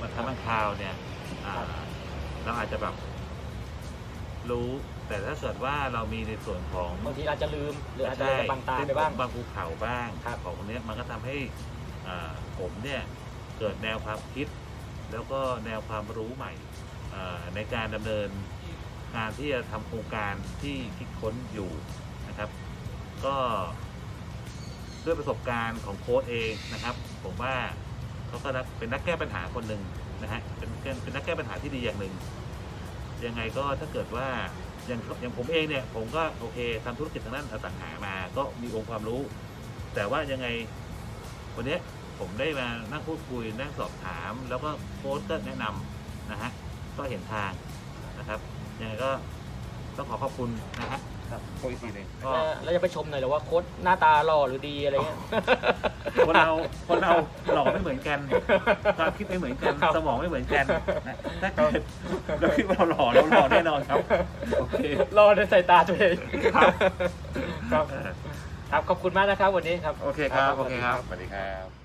มานทำบางคราวเนี่ยเราอาจจะแบบรู้ แต่ถ้าเกิดว่าเรามีในส่วนของบางทีอาจจะลืมหรืออาจจะบังตาไปบ้างบางภูเขาบ้างของเนี้ยมันก็ทำให้ผมเนี่ยเกิดแนวความคิด แล้วก็แนวความรู้ใหม่ในการดำเนินงานที่จะทำโครงการที่คิดค้นอยู่นะครับ ก็ด้วยประสบการณ์ของโค้ชเองนะครับ ผมว่า เขาก็นักเป็นนักแก้ปัญหาคนหนึ่งนะฮะเป็นเป็นนักแก้ปัญหาที่ดีอย่างหนึ่งยังไงก็ถ้าเกิดว่าอย่างอย่างผมเองเนี่ยผมก็โอเคทำธุรกิจทางด้านอสังหามา ก็มีองค์ความรู้ แต่ว่ายังไงวันนี้ผมได้มานั่งพูดคุยนั่งสอบถาม แล้วก็โค้ดก็แนะนำนะฮะก็เห็นทางนะครับยังไงก็ต้องขอขอบคุณนะฮะ ครับโค้ดอีกทีหนึ่งก็แล้วแล้วจะไปชมหน่อยเหรอว่าโค้ดหน้าตาหล่อหรือดีอะไรเงี้ย คนเราคนเราหล่อไม่เหมือนกันความคิดไม่เหมือนกันครับ สมองไม่เหมือนกันนะถ้าเกิดเราคิดว่าเราหล่อเราหล่อแน่นอนครับโอเครอในสายตาตัวเองครับ ครับเออครับ ขอบคุณมากนะครับวันนี้ครับ โอเคครับโอเคครับ สวัสดีครับ